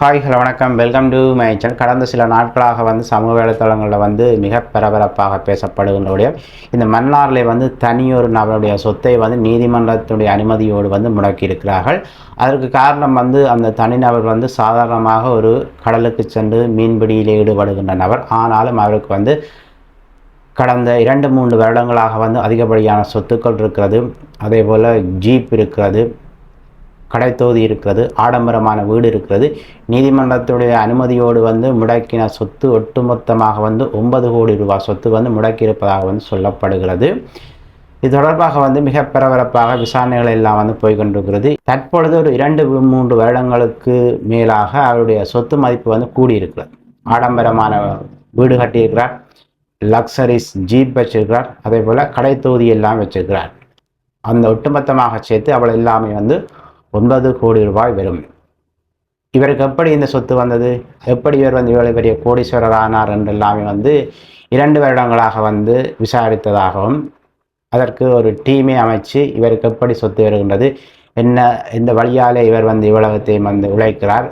Hi hello வணக்கம். Welcome to my channel கடந்த சில நாட்களாக வந்து சமூக வலைத்தளங்களில் வந்து மிக பரபரப்பாக பேசப்படுகின்றவுடைய இந்த மன்னாரில் வந்து தனியொரு நபருடைய சொத்தை வந்து நீதிமன்றத்துடைய அனுமதியோடு வந்து முடக்கியிருக்கிறார்கள் அதற்கு காரணம் வந்து அந்த தனிநபர் வந்து சாதாரணமாக ஒரு கடலுக்கு சென்று மீன்பிடியில் ஈடுபடுகின்ற நபர். ஆனாலும் அவருக்கு வந்து கடந்த இரண்டு மூன்று வருடங்களாக வந்து அதிகப்படியான சொத்துக்கள் இருக்கிறது அதே போல் ஜீப் இருக்கிறது கடைத்தொகுதி இருக்கிறது ஆடம்பரமான வீடு இருக்கிறது. நீதிமன்றத்துடைய அனுமதியோடு வந்து முடக்கின சொத்து ஒட்டுமொத்தமாக வந்து ஒன்பது கோடி ரூபாய் சொத்து வந்து முடக்கியிருப்பதாக வந்து சொல்லப்படுகிறது. இது தொடர்பாக வந்து மிக பரபரப்பாக விசாரணைகள் எல்லாம் வந்து போய்கொண்டிருக்கிறது. தற்பொழுது ஒரு இரண்டு மூன்று வருடங்களுக்கு மேலாக அவருடைய சொத்து மதிப்பு வந்து கூடியிருக்கிறது. ஆடம்பரமான வீடு கட்டியிருக்கிறார் லக்ஸரிஸ் ஜீப் வச்சிருக்கிறார் அதே போல் கடைத்தொகுதி எல்லாம் வச்சிருக்கிறார். அந்த ஒட்டுமொத்தமாக சேர்த்து அவள் எல்லாமே வந்து ஒன்பது கோடி ரூபாய் வரும். இவருக்கு எப்படி இந்த சொத்து வந்தது? எப்படி இவர் வந்து இவ்வளவு பெரிய கோடீஸ்வரர் ஆனார் என்றெல்லாமே வந்து இரண்டு வருடங்களாக வந்து விசாரித்ததாகவும் அதற்கு ஒரு டீமை அமைச்சு இவருக்கு எப்படி சொத்து வருகின்றது? என்ன இந்த வழியாலே இவர் வந்து இவ்வளவத்தையும் வந்து உழைக்கிறார்?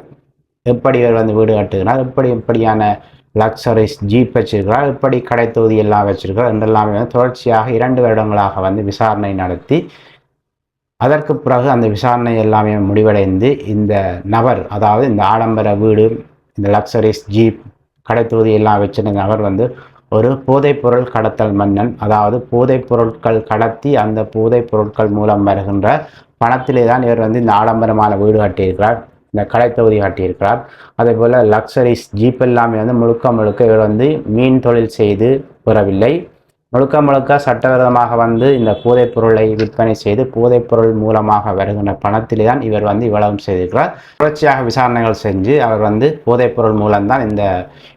எப்படி இவர் வந்து வீடு கட்டுகிறார்? எப்படி இப்படியான லக்ஸரிஸ் ஜீப் வச்சிருக்கிறார்? இப்படி கடைத்தொகுதி எல்லாம் வச்சிருக்கிறார்? என்றெல்லாமே வந்து தொடர்ச்சியாக இரண்டு வருடங்களாக வந்து விசாரணை நடத்தி அதற்கு பிறகு அந்த விசாரணை எல்லாமே முடிவடைந்து இந்த நபர் அதாவது இந்த ஆடம்பர வீடு இந்த லக்ஸரிஸ் ஜீப் கடைத்தொகுதி எல்லாம் வச்சிருந்த நபர் வந்து ஒரு போதைப்பொருள் கடத்தல் மன்னன். அதாவது போதைப்பொருட்கள் கடத்தி அந்த போதைப்பொருட்கள் மூலம் வருகின்ற பணத்திலே தான் இவர் வந்து இந்த ஆடம்பரமான வீடு கட்டியிருக்கிறார் இந்த கடைத்தொகுதி காட்டியிருக்கிறார். அதே போல் லக்ஸரிஸ் ஜீப் எல்லாமே வந்து முழுக்க முழுக்க இவர் வந்து மீன் தொழில் செய்து பெறவில்லை. முழுக்க முழுக்க சட்டவிரோதமாக வந்து இந்த போதைப் பொருளை விற்பனை செய்து போதைப் பொருள் மூலமாக வருகின்ற பணத்திலே தான் இவர் வந்து இவ்வளவும் செய்திருக்கிறார். தொடர்ச்சியாக விசாரணைகள் செஞ்சு அவர் வந்து போதைப் பொருள் மூலம்தான் இந்த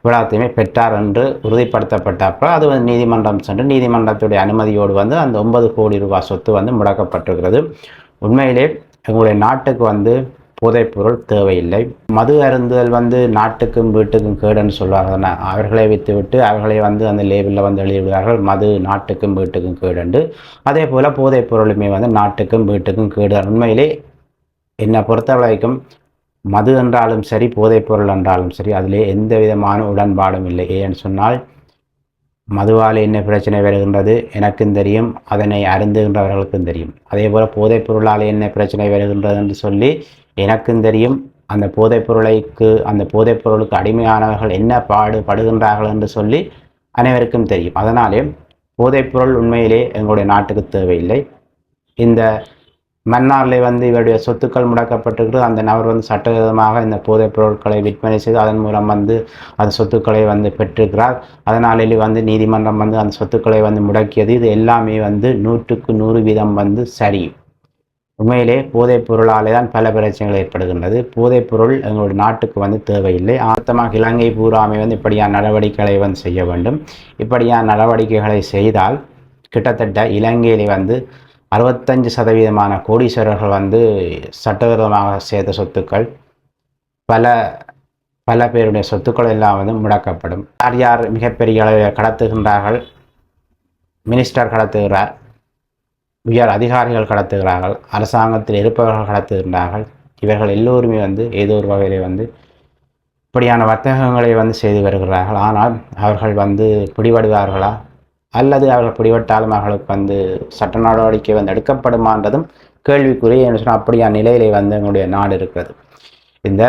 விழாத்தையுமே பெற்றார் என்று உறுதிப்படுத்தப்பட்ட அப்புறம் அது வந்து நீதிமன்றம் சென்று நீதிமன்றத்துடைய அனுமதியோடு வந்து அந்த ஒன்பது கோடி ரூபாய் சொத்து வந்து முடக்கப்பட்டிருக்கிறது. உண்மையிலே எங்களுடைய நாட்டுக்கு வந்து போதைப்பொருள் தேவையில்லை. மது அருந்துதல் வந்து நாட்டுக்கும் வீட்டுக்கும் கேடுன்னு சொல்லுவாங்க. அவர்களை விற்றுவிட்டு அவர்களை வந்து அந்த லேபிளில் வந்து எழுதிவிடுவார்கள் மது நாட்டுக்கும் வீட்டுக்கும் கேடுண்டு. அதே போல் போதைப்பொருளுமே வந்து நாட்டுக்கும் வீட்டுக்கும் கேடு. உண்மையிலே என்னை பொறுத்த வரைக்கும் மது என்றாலும் சரி போதைப்பொருள் என்றாலும் சரி அதிலே எந்த விதமான உடன்பாடும் இல்லை. ஏன்னு சொன்னால் மதுவால் என்ன பிரச்சனை வருகின்றது? எனக்கும் தெரியும். அதனை அருந்துகின்றவர்களுக்கும் தெரியும். அதே போல் போதைப் பொருளால் என்ன பிரச்சனை வருகின்றது என்று சொல்லி எனக்கும் தெரியும் அந்த போதைப் பொருளைக்கு அந்த போதைப் பொருளுக்கு அடிமையானவர்கள் என்ன பாடுபடுகின்றார்கள் என்று சொல்லி அனைவருக்கும் தெரியும். அதனாலே போதைப்பொருள் உண்மையிலே எங்களுடைய நாட்டுக்கு தேவையில்லை. இந்த மன்னாரில் வந்து இவருடைய சொத்துக்கள் முடக்கப்பட்டிருக்கிறது. அந்த நபர் வந்து சட்டவிதமாக இந்த போதைப் பொருட்களை விற்பனை செய்து அதன் மூலம் வந்து அந்த சொத்துக்களை வந்து பெற்றிருக்கிறார். அதனாலே வந்து நீதிமன்றம் வந்து அந்த சொத்துக்களை வந்து முடக்கியது. இது எல்லாமே வந்து நூற்றுக்கு நூறு வீதம் வந்து சரி. உண்மையிலே போதைப் பொருளாலே தான் பல பிரச்சனைகள் ஏற்படுகின்றது. போதைப் பொருள் எங்களுடைய நாட்டுக்கு வந்து தேவையில்லை. ஆர்த்தமாக இலங்கை பூராமை வந்து இப்படியான நடவடிக்கைகளை வந்து செய்ய வேண்டும். இப்படியான நடவடிக்கைகளை செய்தால் கிட்டத்தட்ட இலங்கையிலே வந்து அறுபத்தஞ்சு சதவீதமான கோடீஸ்வரர்கள் வந்து சட்டவிரோதமாக சேர்த்த சொத்துக்கள் பல பல பேருடைய சொத்துக்கள் எல்லாம் வந்து முடக்கப்படும். யார் யார் மிகப்பெரிய அளவில் கடத்துகின்றார்கள் மினிஸ்டர் கடத்துகிறார். உயர் அதிகாரிகள் கடத்துகிறார்கள் அரசாங்கத்தில் இருப்பவர்கள் கடத்துகின்றார்கள். இவர்கள் எல்லோருமே வந்து ஏதோ ஒரு வகையிலே வந்து இப்படியான வர்த்தகங்களை வந்து செய்து வருகிறார்கள். ஆனால் அவர்கள் வந்து பிடிபடுவார்களா? அல்லது அவர்கள் பிடிபட்டாலும் அவர்களுக்கு வந்து சட்ட நடவடிக்கை வந்து எடுக்கப்படுமான்றதும் கேள்விக்குரிய என்று சொன்னால் அப்படியான நிலையிலே வந்து எங்களுடைய நாடு இருக்கிறது. இந்த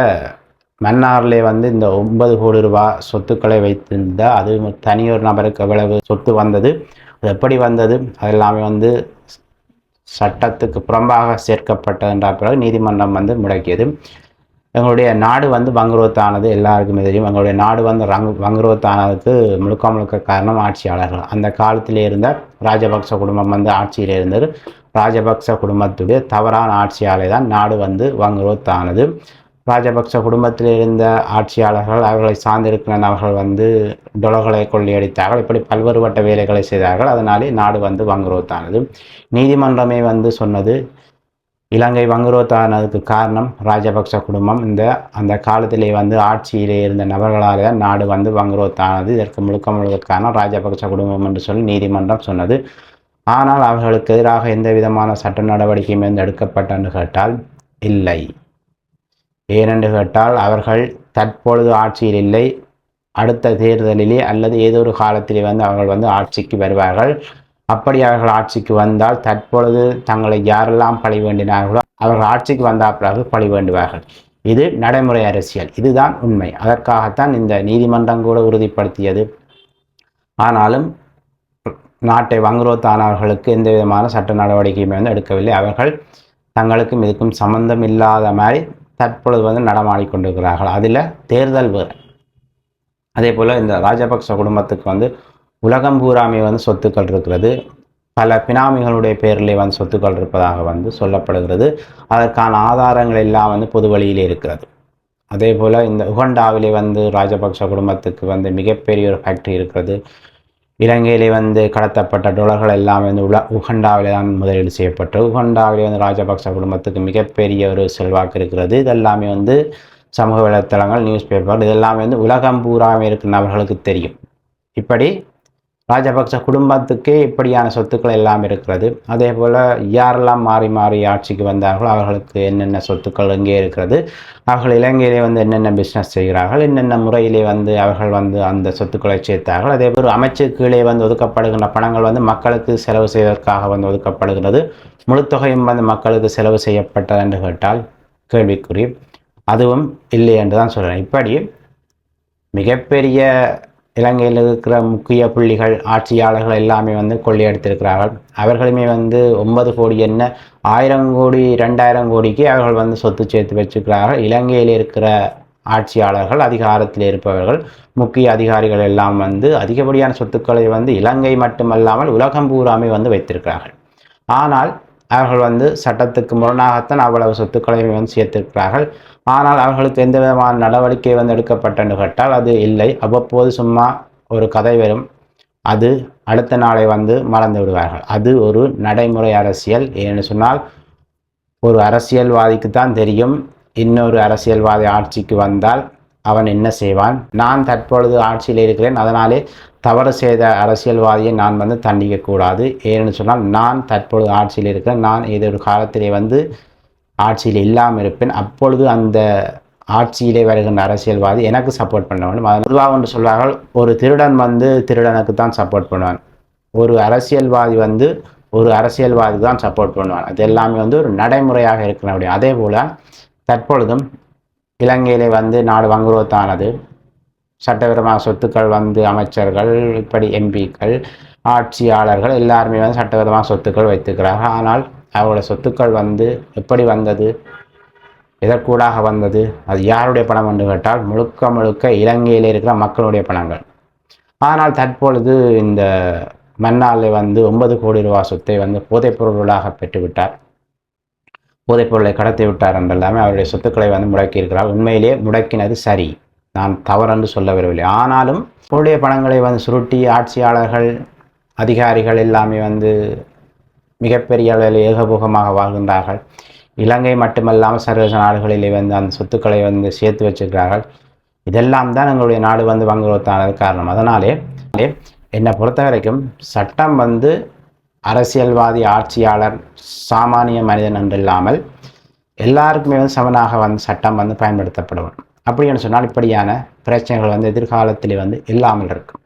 மன்னாரிலே வந்து இந்த ஒன்பது கோடி ரூபாய் சொத்துக்களை வைத்திருந்தால் அது தனியொரு நபருக்கு எவ்வளவு சொத்து வந்தது? அது எப்படி வந்தது? அது எல்லாமே வந்து சட்டத்துக்கு புறம்பாக சேர்க்கப்பட்டது என்ற பிறகு நீதிமன்றம் வந்து முடக்கியது. எங்களுடைய நாடு வந்து வங்குரோத்தானது எல்லாருக்குமே தெரியும். எங்களுடைய நாடு வந்து ரங் வங்குரோத்தானதுக்கு முழுக்க முழுக்க காரணம் ஆட்சியாளர்கள். அந்த காலத்தில் இருந்த ராஜபக்ச குடும்பம் வந்து ஆட்சியில் இருந்தது. ராஜபக்ச குடும்பத்துடைய தவறான ஆட்சியாலே தான் நாடு வந்து வங்குரோத்தானது. ராஜபக்ச குடும்பத்தில் இருந்த ஆட்சியாளர்கள் அவர்களை சார்ந்திருக்கிற நபர்கள் வந்து டொலகளை கொள்ளையடித்தார்கள். இப்படி பல்வேறுபட்ட வேலைகளை செய்தார்கள். அதனாலே நாடு வந்து வங்குரோத்தானது. நீதிமன்றமே வந்து சொன்னது இலங்கை வங்குரோத்தானதுக்கு காரணம் ராஜபக்ச குடும்பம். இந்த அந்த காலத்திலே வந்து ஆட்சியிலே இருந்த நபர்களால் தான் நாடு வந்து வங்குரோத்தானது. இதற்கு முழுக்க முழுக்க காரணம் ராஜபக்ச குடும்பம் என்று சொல்லி நீதிமன்றம் சொன்னது. ஆனால் அவர்களுக்கு எதிராக எந்த விதமான சட்ட நடவடிக்கையும் வந்து எடுக்கப்பட்டன்னு கேட்டால் இல்லை. ஏனென்று கேட்டால் அவர்கள் தற்பொழுது ஆட்சியில் இல்லை. அடுத்த தேர்தலிலே அல்லது ஏதோ ஒரு காலத்திலே வந்து அவர்கள் வந்து ஆட்சிக்கு வருவார்கள். அப்படி அவர்கள் ஆட்சிக்கு வந்தால் தற்பொழுது தங்களை யாரெல்லாம் பழி வேண்டினார்களோ அவர்கள் ஆட்சிக்கு வந்த பிறகு பழி வேண்டுவார்கள். இது நடைமுறை அரசியல். இதுதான் உண்மை. அதற்காகத்தான் இந்த நீதிமன்றம் கூட உறுதிப்படுத்தியது. ஆனாலும் நாட்டை வங்குரோத்தானவர்களுக்கு எந்த விதமான சட்ட நடவடிக்கையுமே வந்து எடுக்கவில்லை. அவர்கள் தங்களுக்கும் இதுக்கும் சம்பந்தம் இல்லாத மாதிரி தற்பொழுது வந்து நடமாடிக்கொண்டிருக்கிறார்கள் அதில் தேர்தல் வேறு. அதே போல் இந்த ராஜபக்ச குடும்பத்துக்கு வந்து உலகம் பூராமே வந்து சொத்துக்கள் இருக்கிறது. பல பினாமிகளுடைய பேரிலே வந்து சொத்துக்கள் இருப்பதாக வந்து சொல்லப்படுகிறது. அதற்கான ஆதாரங்கள் எல்லாம் வந்து பொது வழியிலே இருக்கிறது. அதே போல் இந்த உகண்டாவிலே வந்து ராஜபக்ச குடும்பத்துக்கு வந்து மிகப்பெரிய ஒரு ஃபேக்ட்ரி இருக்கிறது. இலங்கையிலே வந்து கடத்தப்பட்ட டொலர்கள் எல்லாம் வந்து உல உகண்டாவிலே தான் முதலீடு செய்யப்பட்டு உகண்டாவிலே வந்து ராஜபக்ச குடும்பத்துக்கு மிகப்பெரிய ஒரு செல்வாக்கு இருக்கிறது. இதெல்லாமே வந்து சமூக வலைத்தளங்கள் நியூஸ் பேப்பர் இதெல்லாமே வந்து உலகம் பூராமே இருக்கிற நபர்களுக்கு தெரியும். இப்படி ராஜபக்ச குடும்பத்துக்கே இப்படியான சொத்துக்கள் எல்லாம் இருக்கிறது. அதே போல் யாரெல்லாம் மாறி மாறி ஆட்சிக்கு வந்தார்களோ அவர்களுக்கு என்னென்ன சொத்துக்கள் எங்கே இருக்கிறது? அவர்கள் இலங்கையிலே வந்து என்னென்ன பிஸ்னஸ் செய்கிறார்கள்? என்னென்ன முறையிலே வந்து அவர்கள் வந்து அந்த சொத்துக்களை சேர்த்தார்கள்? அதே போல் அமைச்சு கீழே வந்து ஒதுக்கப்படுகின்ற பணங்கள் வந்து மக்களுக்கு செலவு செய்வதற்காக வந்து ஒதுக்கப்படுகிறது. முழு தொகையும் வந்து மக்களுக்கு செலவு செய்யப்பட்டது என்று கேட்டால் கேள்விக்குறி. அதுவும் இல்லை என்று தான் சொல்கிறேன் இப்படி மிகப்பெரிய இலங்கையில் இருக்கிற முக்கிய புள்ளிகள் ஆட்சியாளர்கள் எல்லாமே வந்து கொள்ளையடித்திருக்கிறார்கள். அவர்களுமே வந்து ஒன்பது கோடி என்ன ஆயிரம் கோடி ரெண்டாயிரம் கோடிக்கு அவர்கள் வந்து சொத்து சேர்த்து வச்சுக்கிறார்கள் இலங்கையில் இருக்கிற ஆட்சியாளர்கள் அதிகாரத்தில் இருப்பவர்கள் முக்கிய அதிகாரிகள் எல்லாம் வந்து அதிகப்படியான சொத்துக்களை வந்து இலங்கை மட்டுமல்லாமல் உலகம் பூராமே வந்து வைத்திருக்கிறார்கள். ஆனால் அவர்கள் வந்து சட்டத்துக்கு முரணாகத்தான் அவ்வளவு சொத்துக்களையும் வந்து சேர்த்திருக்கிறார்கள். ஆனால் அவர்களுக்கு எந்த விதமான நடவடிக்கை வந்து எடுக்கப்பட்டன்னு கேட்டால் அது இல்லை. அவ்வப்போது சும்மா ஒரு கதை வரும். அது அடுத்த நாளை வந்து மறந்து விடுவார்கள். அது ஒரு நடைமுறை அரசியல். ஏன்னு சொன்னால் ஒரு அரசியல்வாதிக்கு தான் தெரியும். இன்னொரு அரசியல்வாதி ஆட்சிக்கு வந்தால் அவன் என்ன செய்வான்? நான் தற்பொழுது ஆட்சியில் இருக்கிறேன். அதனாலே தவறு செய்த அரசியல்வாதியை நான் வந்து தண்டிக்கக்கூடாது ஏன்னு சொன்னால் நான் தற்பொழுது ஆட்சியில் இருக்கிறேன். நான் ஏதோ ஒரு காலத்திலே வந்து ஆட்சியில் இல்லாமல் இருப்பேன். அப்பொழுது அந்த ஆட்சியிலே வருகின்ற அரசியல்வாதி எனக்கு சப்போர்ட் பண்ண வேண்டும். அதனால் பொதுவாக ஒன்று சொல்வார்கள் ஒரு திருடன் வந்து திருடனுக்கு தான் சப்போர்ட் பண்ணுவான். ஒரு அரசியல்வாதி வந்து ஒரு அரசியல்வாதி தான் சப்போர்ட் பண்ணுவான். அது எல்லாமே வந்து ஒரு நடைமுறையாக இருக்கணும் அப்படி அதே போல் தற்பொழுதும் இலங்கையில் வந்து நாடு வங்குரோத்தானது. சட்டவிரோதமான சொத்துக்கள் வந்து அமைச்சர்கள் இப்படி எம்பிக்கள் ஆட்சியாளர்கள் எல்லாருமே வந்து சட்டவிரோதமான சொத்துக்கள் வைத்துக்கிறார்கள் ஆனால் அவரோட சொத்துக்கள் வந்து எப்படி வந்தது? எதற்கூடாக வந்தது? அது யாருடைய பணம் என்று கேட்டால் முழுக்க முழுக்க இலங்கையில் இருக்கிற மக்களுடைய பணங்கள். ஆனால் தற்பொழுது இந்த மன்னாலே வந்து ஒன்பது கோடி ரூபாய் சொத்தை வந்து போதைப் பொருள்களாக பெற்றுவிட்டார். போதைப்பொருளை கடத்தி விட்டார் என்றெல்லாமே அவருடைய சொத்துக்களை வந்து முடக்கியிருக்கிறார். உண்மையிலேயே உண்மையிலே முடக்கினது சரி. நான் தவறென்று சொல்ல வரவில்லை ஆனாலும் அவருடைய பணங்களை வந்து சுருட்டி ஆட்சியாளர்கள் அதிகாரிகள் எல்லாமே வந்து மிகப்பெரிய அளவில் ஏகபோகமாக வாழ்கின்றார்கள். இலங்கை மட்டுமல்லாமல் சர்வதேச நாடுகளிலே வந்து அந்த சொத்துக்களை வந்து சேர்த்து வச்சிருக்கிறார்கள். இதெல்லாம் தான் எங்களுடைய நாடு வந்து வங்குரோத்தானது காரணம். அதனாலே என்னை பொறுத்த வரைக்கும் சட்டம் வந்து அரசியல்வாதி ஆட்சியாளர் சாமானிய மனிதன் என்று இல்லாமல் எல்லாருக்குமே வந்து சமனாக வந்து சட்டம் வந்து பயன்படுத்தப்படும் அப்படின்னு சொன்னால் இப்படியான பிரச்சனைகள் வந்து எதிர்காலத்தில் வந்து இல்லாமல் இருக்கும்.